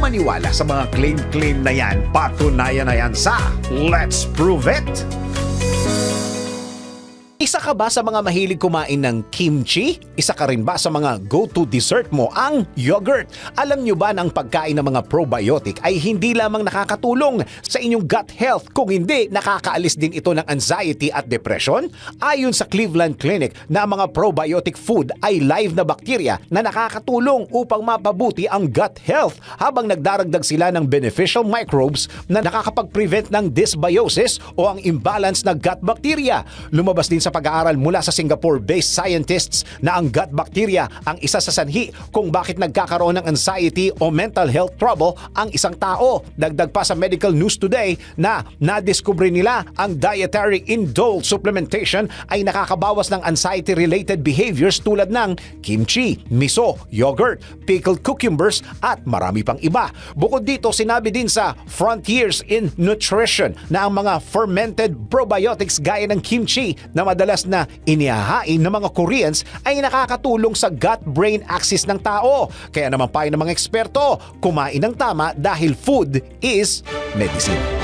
maniwala sa mga claim-claim na yan. Patunayan na yan sa Let's Prove It! Isa ka ba sa mga mahilig kumain ng kimchi? Isa ka rin ba sa mga go-to dessert mo ang yogurt? Alam nyo ba na ang pagkain ng mga probiotic ay hindi lamang nakakatulong sa inyong gut health kung hindi nakakaalis din ito ng anxiety at depression? Ayon sa Cleveland Clinic na ang mga probiotic food ay live na bakterya na nakakatulong upang mapabuti ang gut health habang nagdaragdag sila ng beneficial microbes na nakakapag-prevent ng dysbiosis o ang imbalance na gut bacteria. Lumabas din sa pag-aaral mula sa Singapore-based scientists na ang gut bacteria ang isa sa sanhi kung bakit nagkakaroon ng anxiety o mental health trouble ang isang tao. Dagdag pa sa medical news today na nadiskubre nila ang dietary indole supplementation ay nakakabawas ng anxiety-related behaviors tulad ng kimchi, miso, yogurt, pickled cucumbers at marami pang iba. Bukod dito, sinabi din sa Frontiers in Nutrition na ang mga fermented probiotics gaya ng kimchi na madalas na inihahain ng mga Koreans ay nakakatulong sa gut-brain axis ng tao. Kaya naman payo ng mga eksperto, kumain ng tama dahil food is medicine.